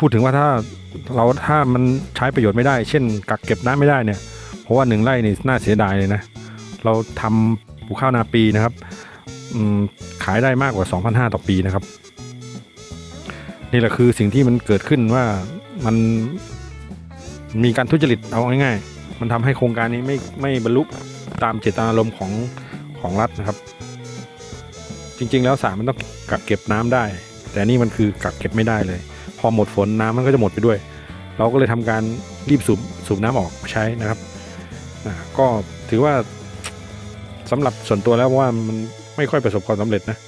พูดถึงว่าถ้าเราถ้ามันใช้ประโยชน์ไม่ได้ เช่น กักเก็บน้ำไม่ได้เนี่ยเพราะว่าหนึ่งไร่นี่น่าเสียดายเลยนะ เราทำปลูกข้าวนาปีนะครับขายได้มากกว่า 2,500 ต่อปีนะครับ นี่แหละคือสิ่งที่มันเกิดขึ้นว่ามันมีการทุจริตเอาง่ายๆ มันทำให้โครงการนี้ไม่ไม่บรรลุตามเจตนารมณ์ของของรัฐนะครับ จริงๆแล้วสรมันต้องกักเก็บน้ำได้ แต่นี่มันคือกักเก็บไม่ได้เลย พอหมดฝนน้ำมันก็จะหมดไปด้วย เราก็เลยทำการรีบสูบสูบน้ำออกใช้นะครับก็ถือว่าสำหรับส่วนตัวแล้วว่ามันไม่ค่อยประสบความสำเร็จนะ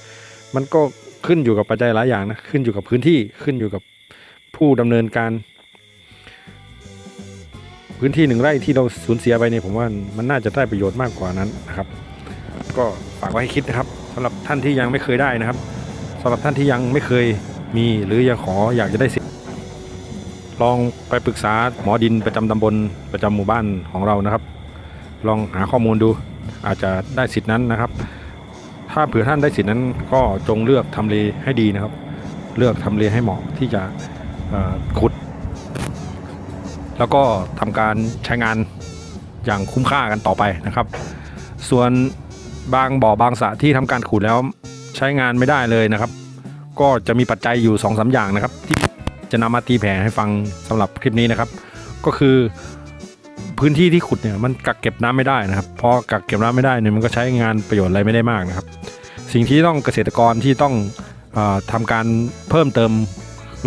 มันก็ขึ้นอยู่กับปัจจัยหลายอย่างนะขึ้นอยู่กับพื้นที่ขึ้นอยู่กับผู้ดำเนินการ พื้นที่หนึ่งไร่ที่เราสูญเสียไปเนี่ยผมว่ามันน่าจะได้ประโยชน์มากกว่านั้นนะครับ ก็ฝากไว้ให้คิดนะครับสำหรับท่านที่ยังไม่เคยได้นะครับสำหรับท่านที่ยังไม่เคย มีหรือยังขออยากจะได้สิทธิ์ลองไปปรึกษาหมอดินประจำตำบลประจำหมู่บ้านของเรานะครับ ลองหาข้อมูลดูอาจจะได้สิทธินั้นนะครับ ถ้าเผื่อท่านได้สิทธินั้นก็จงเลือกทำเลให้ดีนะครับ เลือกทำเลให้เหมาะที่จะขุด แล้วก็ทำการใช้งานอย่างคุ้มค่ากันต่อไปนะครับ ส่วนบางบ่อบางสระที่ทำการขุดแล้วใช้งานไม่ได้เลยนะครับ ก็จะมีปัจจัยอยู่2อสาอย่างนะครับ ที่จะนำมาตีแผ่ให้ฟังสำหรับคลิปนี้นะครับ ก็คือพื้นที่ที่ขุดเนี่ยมันกักเก็บน้ำไม่ได้นะครับพอกักเก็บน้ำไม่ได้เนี่ยมันก็ใช้งานประโยชน์อะไรไม่ได้มากนะครับ สิ่งที่ต้องเกษตรกรที่ต้องออทำการเพิ่มเติม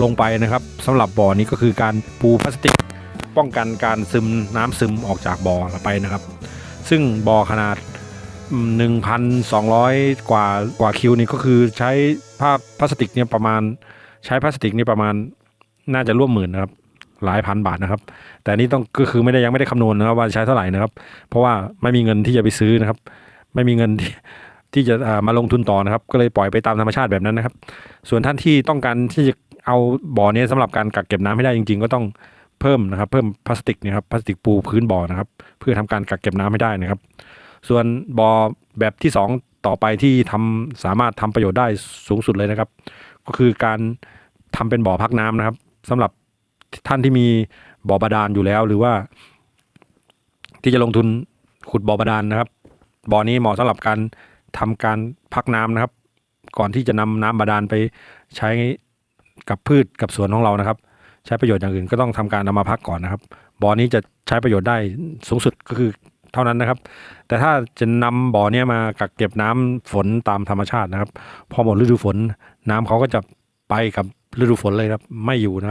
ลงไปนะครับสำหรับบ่อนี้ก็คือการปูพลาสติกป้องกันการซึมน้ำซึมออกจากบ่อไปนะครับ ซึ่งบ่อขนาด 1,200 กว่ากว่าคิวนี่ก็คือใช้ผ้าพลาสติกเนี่ยประมาณ ใช้พลาสติกนี่ประมาณน่าจะร่วมหมื่นนะครับหลายพันบาทนะครับ แต่นี่ต้องก็คือไม่ได้ยังไม่ได้คำนวณนะครับ ว่าใช้เท่าไหร่นะครับ เพราะว่าไม่มีเงินที่จะไปซื้อนะครับ ไม่มีเงินที่ที่จะมาลงทุนต่อนะครับ ก็เลยปล่อยไปตามธรรมชาติแบบนั้นนะครับ ส่วนท่านที่ต้องการที่จะเอาบ่อนี้สำหรับการกักเก็บน้ำให้ได้จริง ๆ ก็ต้องเพิ่มนะครับ เพิ่มพลาสติกเนะครับพลาสติกปูพื้นบ่อนะครับ เพื่อทำการกักเก็บน้ำให้ได้นะครับ ส่วนบ่อแบบที่ 2 ต่อไปที่ทำสามารถทำประโยชน์ได้สูงสุดเลยนะครับ ก็คือการทำเป็นบ่อพักน้ำนะครับสำหรับท่านที่มีบ่อบาดาลอยู่แล้วหรือว่า ที่จะลงทุนขุดบ่อบาดาลนะครับบ่อนี้เหมาะสำหรับการทำการพักน้ำนะครับ ก่อนที่จะนำน้ำบาดาลไปใช้กับพืชกับสวนของเรานะครับ ใช้ประโยชน์อย่างอื่นก็ต้องทำการนำมาพักก่อนนะครับบ่อนี้จะใช้ประโยชน์ได้สูงสุดก็คือ เท่านั้นนะครับ แต่ถ้าจะนำบ่อเนี้ยมากักเก็บน้ำฝนตามธรรมชาตินะครับ พอหมดฤดูฝนน้ำเขาก็จะไปกับฤดูฝนเลยครับไม่อยู่นะครับ